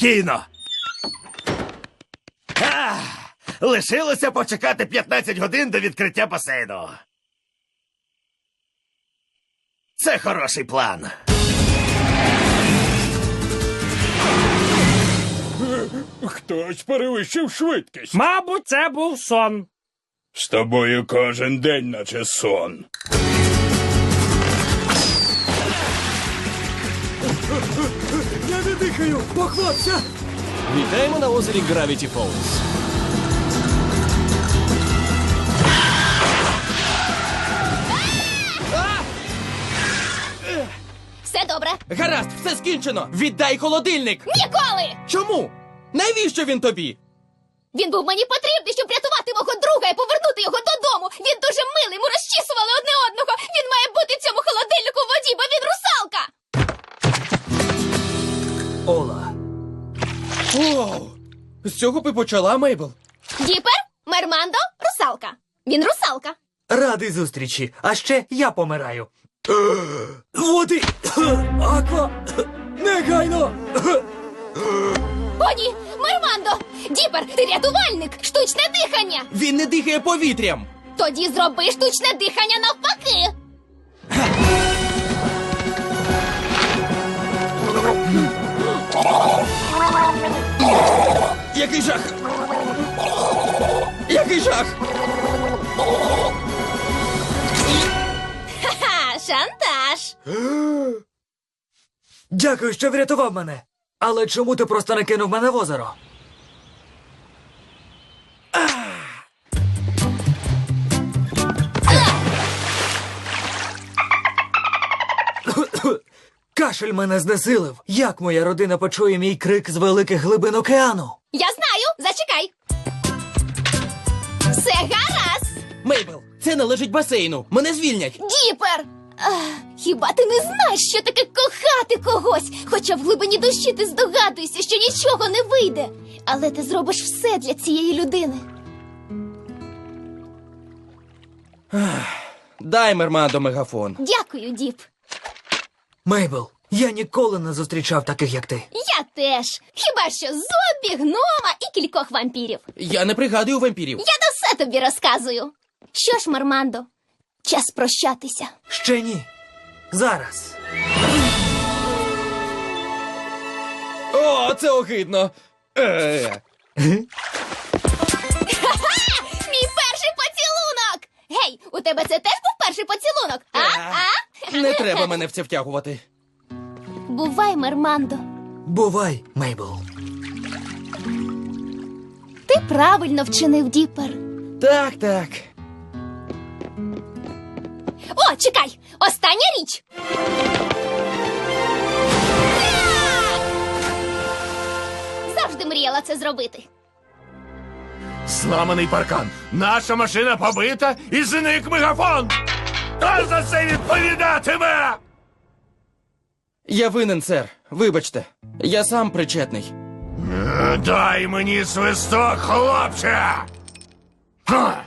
Спокійно. Ах, лишилося почекати 15 годин до відкриття басейну. Це хороший план. Хтось перевищив швидкість. Мабуть, це був сон. З тобою кожен день, наче сон. Я не дихаю, похлопця! Вітаємо на озері Gravity Falls. Все добре. Гаразд, все скінчено. Віддай холодильник. Ніколи! Чому? Навіщо він тобі? Він був мені потрібний, щоб рятувати мого друга і повернути його додому. Він дуже милий, ми розчісували одне одного. Він має бути Оу. З цього би почала Мейбл. Діпер, Мермандо, русалка. Він русалка. Радий зустрічі. А ще я помираю. Води! Аква! Негайно! О, ні, Мермандо! Діпер, ти рятувальник! Штучне дихання! Він не дихає повітрям. Тоді зроби штучне дихання навпаки. Який жах! Який жах! Ха, шантаж. Дякую, що врятував мене. Але чому ти просто не кинув мене в озеро? Кашель мене знесилив. Як моя родина почує мій крик з великих глибин океану? Я знаю, зачекай. Все гаразд. Мейбл, це належить басейну. Мене звільнять. Діпер! Ах, хіба ти не знаєш, що таке кохати когось? Хоча в глибині душі ти здогадуєшся, що нічого не вийде. Але ти зробиш все для цієї людини. Дай Мермандо мегафон. Дякую, Діп. Мейбл, я ніколи не зустрічав таких, як ти. Я теж. Хіба що зомбі, гнома і кількох вампірів. Я не пригадую вампірів. Я до все тобі розказую. Що ж, Мармандо, час прощатися. Ще ні. Зараз. О, це огидно. Е. Мій перший поцілунок! Гей, у тебе це теж був перший поцілунок? А? А? Не треба мене в це втягувати. Бувай, Мермандо. Бувай, Мейбл. Ти правильно вчинив Діпер. Так, так. О, чекай! Остання річ. Завжди мріяла це зробити. Зламаний паркан. Наша машина побита і зник мегафон. Хто за це відповідатиме? Я винен, сер. Вибачте. Я сам причетний. Дай мені свисток, хлопче. Ха!